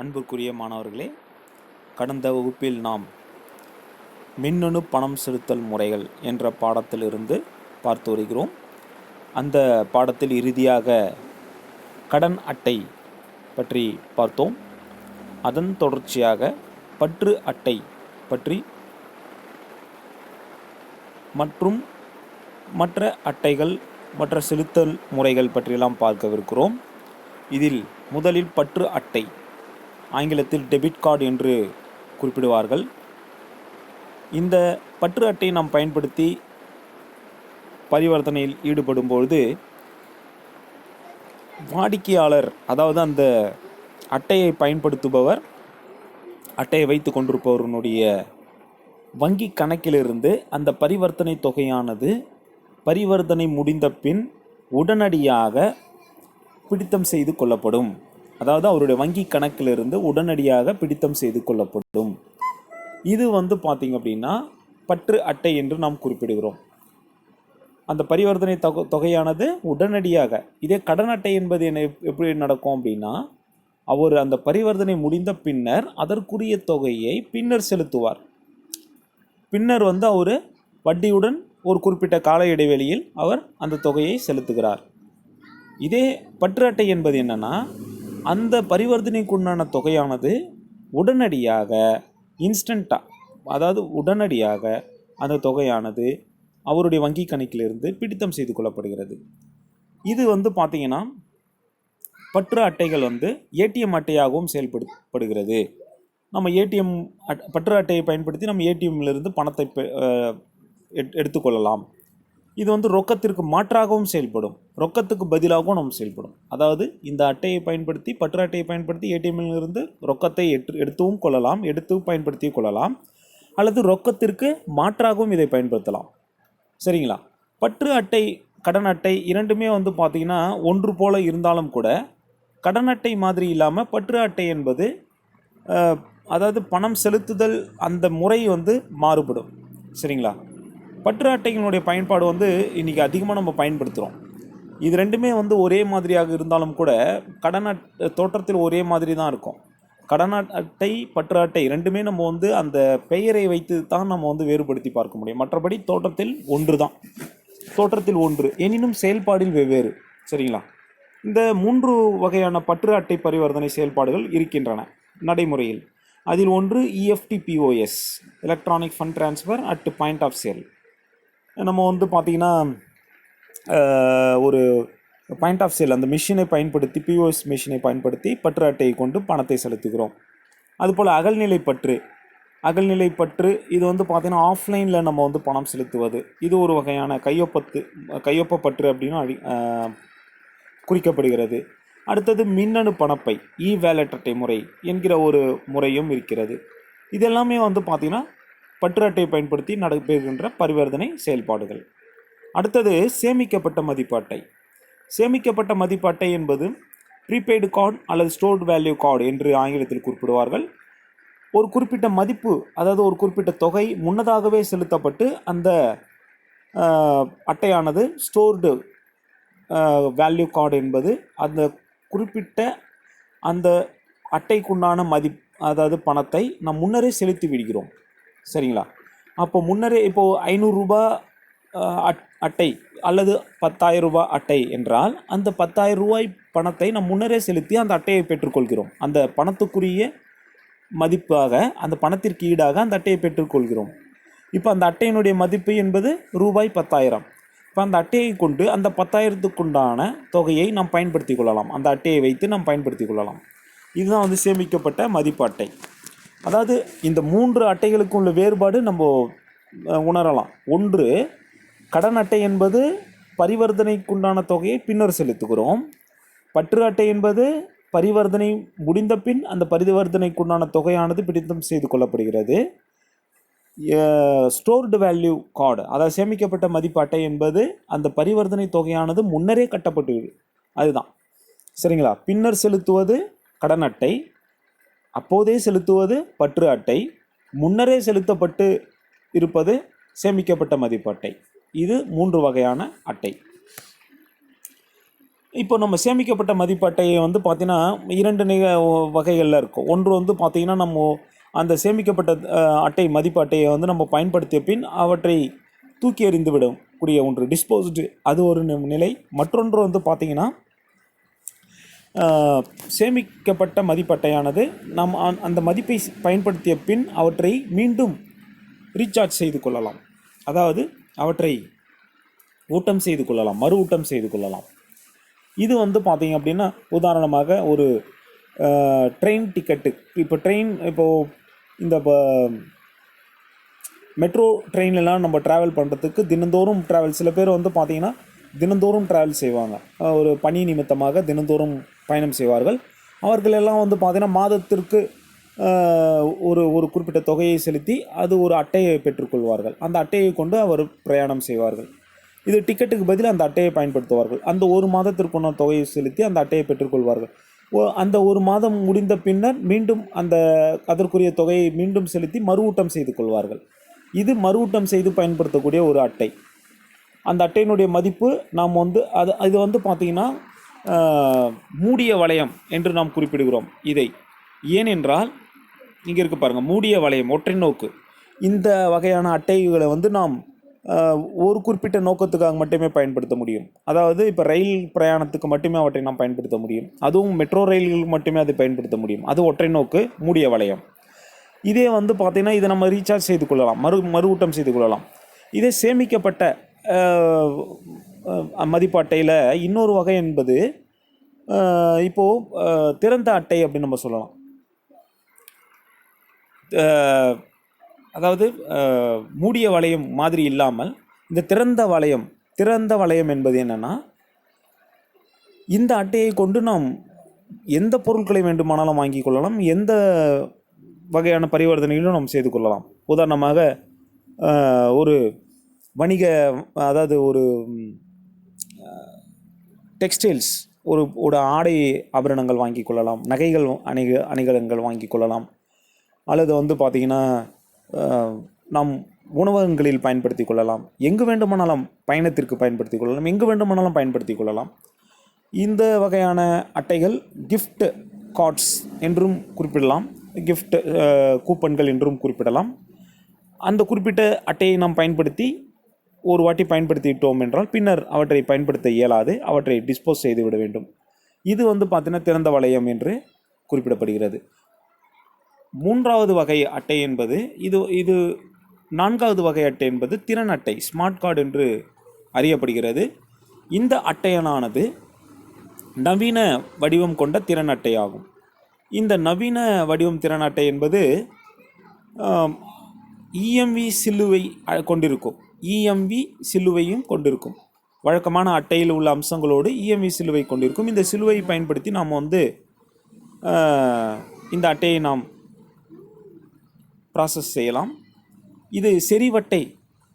அன்புக்குரிய மாணவர்களே கடந்த வகுப்பில் நாம் மின்னணு பணம் செலுத்தல் முறைகள் என்ற பாடத்திலிருந்து பார்த்து வருகிறோம். அந்த பாடத்தில் இறுதியாக கடன் அட்டை பற்றி பார்த்தோம். அதன் தொடர்ச்சியாக பற்று அட்டை பற்றி மற்றும் மற்ற அட்டைகள் மற்ற செலுத்தல் முறைகள் பற்றியெல்லாம் பார்க்கவிருக்கிறோம். இதில் முதலில் பற்று அட்டை ஆங்கிலத்தில் டெபிட் கார்டு என்று குறிப்பிடுவார்கள். இந்த பற்று அட்டையை நாம் பயன்படுத்தி பரிவர்த்தனையில் ஈடுபடும் பொழுது வாடிக்கையாளர் அதாவது அந்த அட்டையை பயன்படுத்துபவர் அட்டையை வைத்து கொண்டிருப்பவருடைய வங்கி கணக்கிலிருந்து அந்த பரிவர்த்தனை தொகையானது பரிவர்த்தனை முடிந்த பின் உடனடியாக பிடித்தம் செய்து கொள்ளப்படும். அதாவது அவருடைய வங்கி கணக்கிலிருந்து உடனடியாக பிடித்தம் செய்து கொள்ளப்படும். இது வந்து பார்த்தீங்க அப்படின்னா பற்று அட்டை என்று நாம் குறிப்பிடுகிறோம். அந்த பரிவர்த்தனை தொகை தொகையானது உடனடியாக இதே கடன் அட்டை என்பது என்ன எப்படி நடக்கும் அப்படின்னா அவர் அந்த பரிவர்த்தனை முடிந்த பின்னர் அதற்குரிய தொகையை பின்னர் செலுத்துவார். பின்னர் வந்து அவர் வட்டியுடன் ஒரு குறிப்பிட்ட கால இடைவெளியில் அவர் அந்த தொகையை செலுத்துகிறார். இதே பற்று அட்டை என்பது என்னன்னா அந்த பரிவர்த்தனைக்குண்டான தொகையானது உடனடியாக இன்ஸ்டண்ட்டாக அதாவது உடனடியாக அந்த தொகையானது அவருடைய வங்கி கணக்கிலிருந்து பிடித்தம் செய்து கொள்ளப்படுகிறது. இது வந்து பார்த்தீங்கன்னா பற்று அட்டைகள் வந்து ஏடிஎம் அட்டையாகவும் செயல்படுத்தப்படுகிறது. நம்ம ஏடிஎம் அட் பற்று அட்டையை பயன்படுத்தி நம்ம ஏடிஎம்லேருந்து பணத்தை பெ- எட்- எடுத்துக்கொள்ளலாம். இது வந்து ரொக்கத்திற்கு மாற்றாகவும் செயல்படும். ரொக்கத்துக்கு பதிலாகவும் நம்ம செயல்படும். அதாவது இந்த அட்டையை பயன்படுத்தி பற்று அட்டையை பயன்படுத்தி ஏடிஎம்மிலிருந்து ரொக்கத்தை எட்டு எடுத்தும் கொள்ளலாம் எடுத்து பயன்படுத்தி கொள்ளலாம். அல்லது ரொக்கத்திற்கு மாற்றாகவும் இதை பயன்படுத்தலாம். சரிங்களா? பற்று அட்டை கடன் அட்டை இரண்டுமே வந்து பார்த்திங்கன்னா ஒன்று போல இருந்தாலும் கூட கடன் அட்டை மாதிரி இல்லாமல் பற்று அட்டை என்பது அதாவது பணம் செலுத்துதல் அந்த முறை வந்து மாறுபடும். சரிங்களா? பற்று அட்டைகளுடைய பயன்பாடு வந்து இன்றைக்கி அதிகமாக நம்ம பயன்படுத்துகிறோம் இது ரெண்டுமே வந்து ஒரே மாதிரியாக இருந்தாலும் கூட கடன் அட் தோற்றத்தில் ஒரே மாதிரி தான் இருக்கும். கடன் அட்டை பற்று அட்டை ரெண்டுமே நம்ம வந்து அந்த பெயரை வைத்து தான் நம்ம வந்து வேறுபடுத்தி பார்க்க முடியும். மற்றபடி தோற்றத்தில் ஒன்று தான் தோற்றத்தில் ஒன்று எனினும் செயல்பாடில் வெவ்வேறு. சரிங்களா? இந்த மூன்று வகையான பற்று அட்டை பரிவர்த்தனை செயல்பாடுகள் இருக்கின்றன நடைமுறையில். அதில் ஒன்று EFT POS electronic fund transfer at point of sale நம்ம வந்து பார்த்திங்கன்னா ஒரு பாயிண்ட் ஆஃப் சேல் அந்த மிஷினை பயன்படுத்தி பிஓஎஸ் மிஷினை பயன்படுத்தி பற்று அட்டையை கொண்டு பணத்தை செலுத்துகிறோம். அதுபோல் அகல்நிலை பற்று. அகல்நிலை பற்று இது வந்து பார்த்திங்கன்னா ஆஃப்லைனில் நம்ம வந்து பணம் செலுத்துவது. இது ஒரு வகையான கையொப்பத்து கையொப்ப பற்று அப்படின்னு அழி குறிக்கப்படுகிறது. அடுத்தது மின்னணு பணப்பை இ வேலட் அட்டை முறை என்கிற ஒரு முறையும் இருக்கிறது. இதெல்லாமே வந்து பார்த்திங்கன்னா பற்று அட்டையை பயன்படுத்தி நடைபெறுகின்ற பரிவர்த்தனை செயல்பாடுகள். அடுத்தது சேமிக்கப்பட்ட மதிப்பு அட்டை சேமிக்கப்பட்ட மதிப்பு அட்டை என்பது ப்ரீபெய்டு கார்டு அல்லது ஸ்டோர்டு வேல்யூ கார்டு என்று ஆங்கிலத்தில் குறிப்பிடுவார்கள். ஒரு குறிப்பிட்ட மதிப்பு அதாவது ஒரு குறிப்பிட்ட தொகை முன்னதாகவே செலுத்தப்பட்டு அந்த அட்டையானது ஸ்டோர்டு வேல்யூ கார்டு என்பது அந்த குறிப்பிட்ட அந்த அட்டைக்குண்டான மதிப் அதாவது பணத்தை நாம் முன்னரே செலுத்தி விடுகிறோம். சரிங்களா? அப்போ முன்னரே இப்போது ஐநூறுரூபா அட்டை அல்லது பத்தாயிரம் ரூபாய் அட்டை என்றால் அந்த பத்தாயிரம் ரூபாய் பணத்தை நாம் முன்னரே செலுத்தி அந்த அட்டையை பெற்றுக்கொள்கிறோம். அந்த பணத்துக்குரிய மதிப்பாக அந்த பணத்திற்கு ஈடாக அந்த அட்டையை பெற்றுக்கொள்கிறோம். இப்போ அந்த அட்டையினுடைய மதிப்பு என்பது ரூபாய் பத்தாயிரம். இப்போ அந்த அட்டையை கொண்டு அந்த பத்தாயிரத்துக்குண்டான தொகையை நாம் பயன்படுத்தி கொள்ளலாம். அந்த அட்டையை வைத்து நாம் பயன்படுத்தி கொள்ளலாம். இதுதான் வந்து சேமிக்கப்பட்ட மதிப்பு அட்டை. அதாவது இந்த மூன்று அட்டைகளுக்கும் உள்ள வேறுபாடு நம்ம உணரலாம். ஒன்று கடன் அட்டை என்பது பரிவர்த்தனைக்குண்டான தொகையை பின்னர் செலுத்துகிறோம். பற்று அட்டை என்பது பரிவர்த்தனை முடிந்த பின் அந்த பரிவர்த்தனைக்குண்டான தொகையானது பிடித்தம் செய்து கொள்ளப்படுகிறது. ஸ்டோர்டு வேல்யூ கார்டு அதாவது சேமிக்கப்பட்ட மதிப்பு அட்டை என்பது அந்த பரிவர்த்தனை தொகையானது முன்னரே கட்டப்பட்டு அதுதான். சரிங்களா? பின்னர் செலுத்துவது கடன் அட்டை. அப்போதே செலுத்துவது பற்று அட்டை முன்னரே செலுத்தப்பட்டு இருப்பது சேமிக்கப்பட்ட மதிப்பு அட்டை. இது மூன்று வகையான அட்டை. இப்போ நம்ம சேமிக்கப்பட்ட மதிப்பு அட்டையை வந்து பார்த்திங்கன்னா இரண்டு நிக வகைகளில் இருக்கும். ஒன்று வந்து பார்த்திங்கன்னா நம்ம அந்த சேமிக்கப்பட்ட அட்டை மதிப்பு அட்டையை வந்து நம்ம பயன்படுத்திய பின் அவற்றை தூக்கி எறிந்து விடக்கூடிய ஒன்று டிஸ்போஸ்டு அது ஒரு நி- நிலை. மற்றொன்று வந்து பார்த்திங்கன்னா சேமிக்கப்பட்ட மதிப்பட்டையானது நாம் அந்த- அந்த மதிப்பை பயன்படுத்திய பின் அவற்றை மீண்டும் ரீசார்ஜ் செய்து கொள்ளலாம். அதாவது அவற்றை ஊட்டம் செய்து கொள்ளலாம் மறு ஊட்டம் செய்து கொள்ளலாம். இது வந்து பார்த்தீங்க அப்படின்னா உதாரணமாக ஒரு ட்ரெயின் டிக்கெட்டு இப்போ ட்ரெயின் இப்போது இந்த மெட்ரோ ட்ரெயின்லலாம் நம்ம ட்ராவல் பண்ணுறதுக்கு தினந்தோறும் ட்ராவல் சில பேர் வந்து பார்த்திங்கன்னா தினந்தோறும் ட்ராவல் செய்வாங்க. ஒரு பணி நிமித்தமாக தினந்தோறும் பயணம் செய்வார்கள். அவர்கள் எல்லாம் வந்து பார்த்தீங்கன்னா மாதத்திற்கு ஒரு ஒரு குறிப்பிட்ட தொகையை செலுத்தி அது ஒரு அட்டையை பெற்றுக்கொள்வார்கள். அந்த அட்டையை கொண்டு அவர் பிரயாணம் செய்வார்கள். இது டிக்கெட்டுக்கு பதில் அந்த அட்டையை பயன்படுத்துவார்கள். அந்த ஒரு மாதத்திற்குள்ள தொகையை செலுத்தி அந்த அட்டையை பெற்றுக்கொள்வார்கள். ஓ- அந்த ஒரு மாதம் முடிந்த பின்னர் மீண்டும் அந்த அதற்குரிய தொகையை மீண்டும் செலுத்தி மறுவூட்டம் செய்து கொள்வார்கள். இது மறுவூட்டம் செய்து பயன்படுத்தக்கூடிய ஒரு அட்டை. அந்த அட்டையினுடைய மதிப்பு நாம் வந்து அது இது வந்து பார்த்திங்கன்னா மூடிய வளையம் என்று நாம் குறிப்பிடுகிறோம் இதை. ஏனென்றால் இங்கே இருக்குது பாருங்கள் மூடிய வளையம் ஒற்றை நோக்கு. இந்த வகையான அட்டைகளை வந்து நாம் ஒரு குறிப்பிட்ட நோக்கத்துக்காக மட்டுமே பயன்படுத்த முடியும். அதாவது இப்போ ரயில் பிரயாணத்துக்கு மட்டுமே அவற்றை நாம் பயன்படுத்த முடியும். அதுவும் மெட்ரோ ரயில்களுக்கு மட்டுமே அதை பயன்படுத்த முடியும். அது ஒற்றை நோக்கு மூடிய வளையம். இதே வந்து பார்த்திங்கன்னா இதை நம்ம ரீசார்ஜ் செய்து கொள்ளலாம் மறு மறுவூட்டம் செய்து கொள்ளலாம். இதே சேமிக்கப்பட்ட மதிப்பு அட்டையில் இன்னொரு வகை என்பது இப்போது திறந்த அட்டை அப்படின்னு நம்ம சொல்லலாம். அதாவது மூடிய வளையம் மாதிரி இல்லாமல் இந்த திறந்த வளையம் திறந்த வளையம் என்பது என்னென்னா இந்த அட்டையை கொண்டு நாம் எந்த பொருட்களை வேண்டுமானாலும் வாங்கிக் கொள்ளலாம் எந்த வகையான பரிவர்த்தனைகளும் நாம் செய்து கொள்ளலாம். உதாரணமாக ஒரு வணிக அதாவது ஒரு டெக்ஸ்டைல்ஸ் ஒரு ஒரு ஆடை ஆபரணங்கள் வாங்கி கொள்ளலாம் நகைகள் அணிக அணிகலங்கள் வாங்கிக் கொள்ளலாம். அல்லது வந்து பார்த்திங்கன்னா நம் நாம் உணவகங்களில் பயன்படுத்தி கொள்ளலாம். எங்கு வேண்டுமானாலும் பயணத்திற்கு பயன்படுத்தி கொள்ளலாம். எங்கு வேண்டுமானாலும் பயன்படுத்தி கொள்ளலாம். இந்த வகையான அட்டைகள் கிஃப்ட் கார்ட்ஸ் என்றும் குறிப்பிடலாம். கிஃப்ட் கூப்பன்கள் என்றும் குறிப்பிடலாம். அந்த குறிப்பிட்ட அட்டையை நாம் பயன்படுத்தி ஒரு வாட்டி பயன்படுத்திவிட்டோம் என்றால் பின்னர் அவற்றை பயன்படுத்த இயலாது அவற்றை டிஸ்போஸ் செய்து விட வேண்டும். இது வந்து பார்த்தீங்கன்னா திறந்த வளையம் என்று குறிப்பிடப்படுகிறது. மூன்றாவது வகை அட்டை என்பது இது இது நான்காவது வகை அட்டை என்பது திறன் அட்டை ஸ்மார்ட் கார்டு என்று அறியப்படுகிறது. இந்த அட்டையனானது நவீன வடிவம் கொண்ட திறன் அட்டை ஆகும் இந்த நவீன வடிவம் திறன் அட்டை என்பது இஎம்வி சிலுவை கொண்டிருக்கும். இஎம்வி சிலுவையும் கொண்டிருக்கும். வழக்கமான அட்டையில் உள்ள அம்சங்களோடு இஎம்வி சிலுவை கொண்டிருக்கும். இந்த சிலுவையை பயன்படுத்தி நாம் வந்து இந்த அட்டையை நாம் ப்ராசஸ் செய்யலாம். இது செறிவட்டை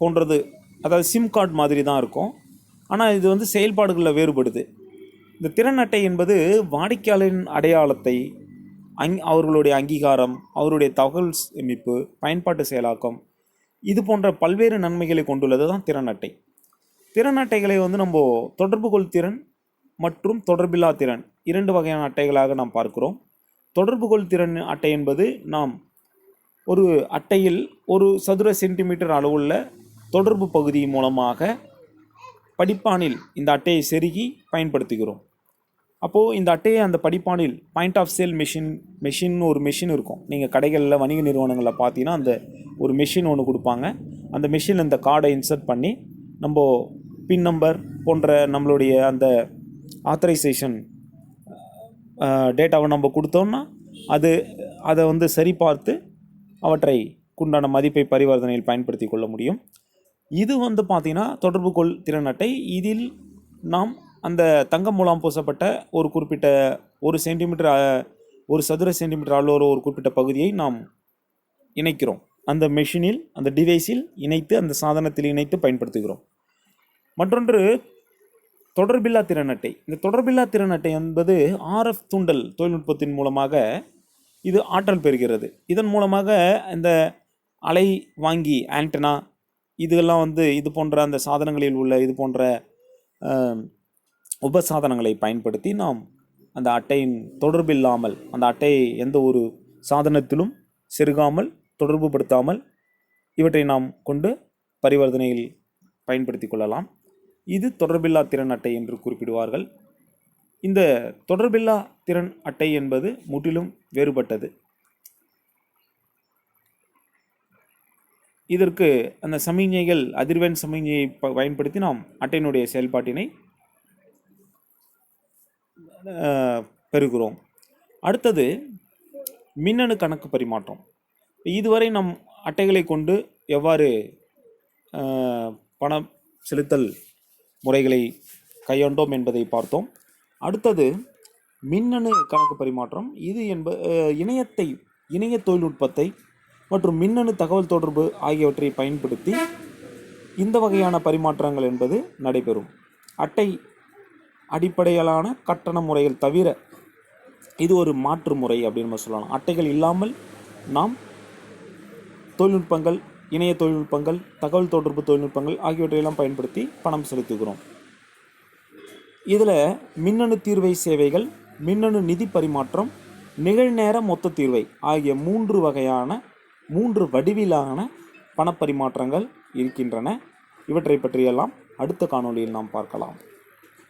போன்றது அதாவது சிம் கார்டு மாதிரி தான் இருக்கும். ஆனால் இது வந்து செயல்பாடுகளில் வேறுபடுது. இந்த திறன் அட்டை என்பது வாடிக்கையாளரின் அடையாளத்தை அங் அவர்களுடைய அங்கீகாரம் அவருடைய தகவல் சேமிப்பு பயன்பாட்டு செயலாக்கம் இது போன்ற பல்வேறு நன்மைகளை கொண்டுள்ளது தான் திறன் அட்டை. திறன் அட்டைகளை வந்து நம்ம தொடர்பு கொள் திறன் மற்றும் தொடர்பில்லா திறன் இரண்டு வகையான அட்டைகளாக நாம் பார்க்கிறோம். தொடர்பு கொள் திறன் அட்டை என்பது நாம் ஒரு அட்டையில் ஒரு சதுர சென்டிமீட்டர் அளவுள்ள தொடர்பு பகுதி மூலமாக படிப்பானில் இந்த அட்டையை செருகி பயன்படுத்துகிறோம். அப்போது இந்த அட்டையை அந்த படிப்பானில் point of sale machine machine ஒரு மிஷின் இருக்கும். நீங்கள் கடைகளில் வணிக நிறுவனங்களில் பார்த்தீங்கன்னா அந்த ஒரு மிஷின் ஒன்று கொடுப்பாங்க. அந்த மிஷின் இந்த கார்டை இன்சர்ட் பண்ணி நம்ம பின் நம்பர் போன்ற நம்மளுடைய அந்த ஆத்தரைசேஷன் டேட்டாவை நம்ம கொடுத்தோம்னா அது அதை வந்து சரிபார்த்து அவற்றை உண்டான மதிப்பை பரிவர்த்தனையில் பயன்படுத்தி கொள்ள முடியும். இது வந்து பார்த்திங்கன்னா தொடர்பு கொள் திறன் அட்டை. இதில் நாம் அந்த தங்கம் மூலம் பூசப்பட்ட ஒரு குறிப்பிட்ட ஒரு சென்டிமீட்டர் ஒரு சதுர சென்டிமீட்டர் அளவு ஒரு குறிப்பிட்ட பகுதியை நாம் இணைக்கிறோம். அந்த மெஷினில் அந்த டிவைஸில் இணைத்து அந்த சாதனத்தில் இணைத்து பயன்படுத்துகிறோம். மற்றொன்று தொடர்பில்லா திறன் அட்டை இந்த தொடர்பில்லா திறன் அட்டை என்பது ஆர்எஃப் தூண்டல் தொழில்நுட்பத்தின் மூலமாக இது ஆற்றல் பெறுகிறது. இதன் மூலமாக இந்த அலை வாங்கி ஆண்டனா இதெல்லாம் வந்து இது போன்ற அந்த சாதனங்களில் உள்ள இது போன்ற உபசாதனங்களை பயன்படுத்தி நாம் அந்த அட்டையின் தொடர்பில்லாமல் அந்த அட்டையை எந்த ஒரு சாதனத்திலும் செருகாமல் தொடர்புபடுத்தாமல் இவற்றை நாம் கொண்டு பரிவர்த்தனையில் பயன்படுத்தி கொள்ளலாம். இது தொடர்பில்லா திறன் அட்டை என்று குறிப்பிடுவார்கள். இந்த தொடர்பில்லா திறன் அட்டை என்பது முற்றிலும் வேறுபட்டது. இதற்கு அந்த சமிஞ்சைகள் அதிர்வெண் சமிஞ்சையை ப- பயன்படுத்தி நாம் அட்டையினுடைய செயல்பாட்டினை பெறுகிறோம். அடுத்தது மின்னணு கணக்கு பரிமாற்றம். இதுவரை நம் அட்டைகளை கொண்டு எவ்வாறு பணம் செலுத்தல் முறைகளை கையாண்டோம் என்பதை பார்த்தோம். அடுத்தது மின்னணு கணக்கு பரிமாற்றம். இது என்ப இணையத்தை இணைய தொழில்நுட்பத்தை மற்றும் மின்னணு தகவல் தொடர்பு ஆகியவற்றை பயன்படுத்தி இந்த வகையான பரிமாற்றங்கள் என்பது நடைபெறும். அட்டை அடிப்படையிலான கட்டண முறைகள் தவிர இது ஒரு மாற்று முறை அப்படின்னு நம்ம சொல்லலாம். அட்டைகள் இல்லாமல் நாம் தொழில்நுட்பங்கள் இணைய தொழில்நுட்பங்கள் தகவல் தொடர்பு தொழில்நுட்பங்கள் ஆகியவற்றையெல்லாம் பயன்படுத்தி பணம் செலுத்துகிறோம். இதில் மின்னணு தீர்வை சேவைகள் மின்னணு நிதி பரிமாற்றம் நிகழ்நேர மொத்த தீர்வை ஆகிய மூன்று வகையான மூன்று வடிவிலான பணப்பரிமாற்றங்கள் இருக்கின்றன. இவற்றை பற்றியெல்லாம் அடுத்த காணொளியில் நாம் பார்க்கலாம்.